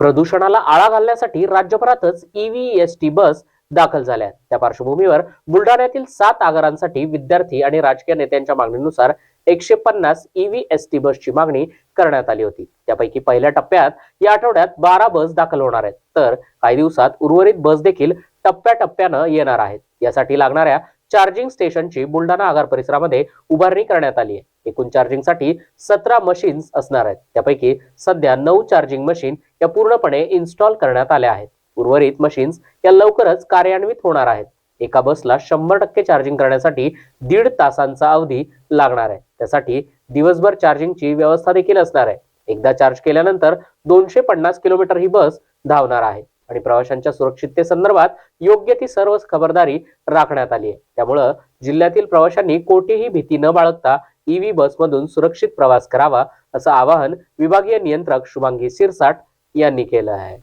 प्रदूषणाला आळा घालण्यासाठी राज्यभरातच ईव्ही एस टी बस दाखल झाल्या आहेत. त्या पार्श्वभूमीवर बुलढाण्यातील सात आगारांसाठी विद्यार्थी आणि राजकीय नेत्यांच्या मागणीनुसार एकशे पन्नास ईव्ही एस टी बसची मागणी करण्यात आली होती. त्यापैकी पहिल्या टप्प्यात या आठवड्यात बारा बस दाखल होणार आहेत. तर काही दिवसात उर्वरित बस देखील टप्प्याटप्प्यानं येणार आहेत. यासाठी लागणाऱ्या चार्जिंग स्टेशनची बुलढाणा आगार परिसरामध्ये उभारणी करण्यात आली आहे. एकूण चार्जिंगसाठी सतरा मशीन्स असणार आहेत. त्यापैकी सध्या नऊ चार्जिंग मशीन या पूर्णपणे इन्स्टॉल करण्यात आल्या आहेत. उर्वरित मशीन्स या लवकरच कार्यान्वित होणार आहेत. एका बसला शंभर टक्के चार्जिंग करण्यासाठी दीड तासांचा अवधी लागणार आहे. त्यासाठी दिवसभर चार्जिंगची व्यवस्था देखील असणार आहे. एकदा चार्ज केल्यानंतर दोनशे पन्नास किलोमीटर ही बस धावणार आहे. आणि प्रवाशांच्या सुरक्षिततेसंदर्भात योग्य ती सर्व खबरदारी राखण्यात आली आहे. त्यामुळं जिल्ह्यातील प्रवाशांनी कोठेही भीती न बाळगता ईव्ही बसमधून सुरक्षित प्रवास करावा असं आवाहन विभागीय नियंत्रक शुभांगी शिरसाट यांनी केलं आहे.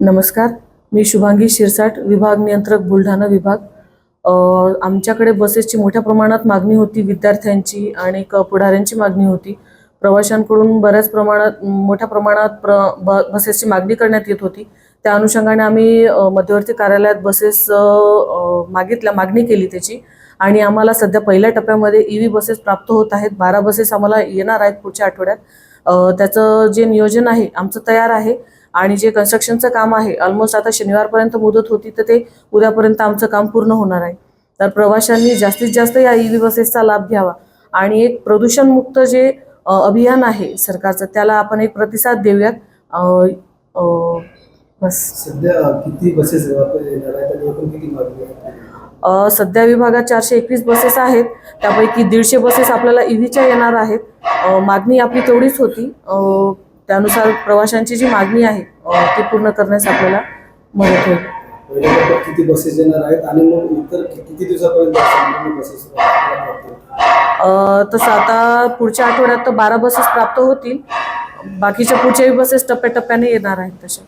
नमस्कार. मी शुभांगी शिरसाट विभाग नियंत्रक बुलढाणा विभाग. आमच्याकडे बसेसची मोठ्या प्रमाणात मागणी होती विद्यार्थ्यांची आणि पुढाऱ्यांची मागणी होती. प्रवाशांकडून बऱ्याच प्रमाणात मोठ्या प्रमाणात प्र ब बसेसची मागणी करण्यात येत होती. त्या अनुषंगाने आम्ही मध्यवर्ती कार्यालयात बसेस मागितल्या मागणी केली त्याची. आणि आम्हाला सध्या पहिल्या टप्प्यामध्ये ई व्ही बसेस प्राप्त होत आहेत. बारा बसेस आम्हाला येणार आहेत पुढच्या आठवड्यात. त्याचं जे नियोजन आहे आमचं तयार आहे. आणि जे कन्स्ट्रक्शनचं काम आहे ऑलमोस्ट आता शनिवारपर्यंत मुदत होती तर ते उद्यापर्यंत आमचं काम पूर्ण होणार आहे. तर प्रवाशांनी जास्तीत जास्त या ई व्ही बसेसचा लाभ घ्यावा. आणि एक प्रदूषणमुक्त जे अभियान आहे सरकारचं. त्याला आपण एक प्रतिसाद देऊयात. बस. सध्या किती बसेस सध्या विभागात चारशे एकवीस बसेस आहेत. त्यापैकी दीडशे बसेस आपल्याला ईव्हीच्या येणार आहेत. मागणी आपली तेवढीच होती. त्यानुसार प्रवाशांची जी मागणी आहे ती पूर्ण करण्यास आपल्याला मदत होईल. किती बसेस येणार आहेत? आणि मग इतर किती दिवसापर्यंत बसेस तसं आता पुढच्या आठवड्यात तर बारा बसेस प्राप्त होतील. बाकीच्या पुढच्याही बसेस टप्प्याटप्प्याने येणार आहेत तशा.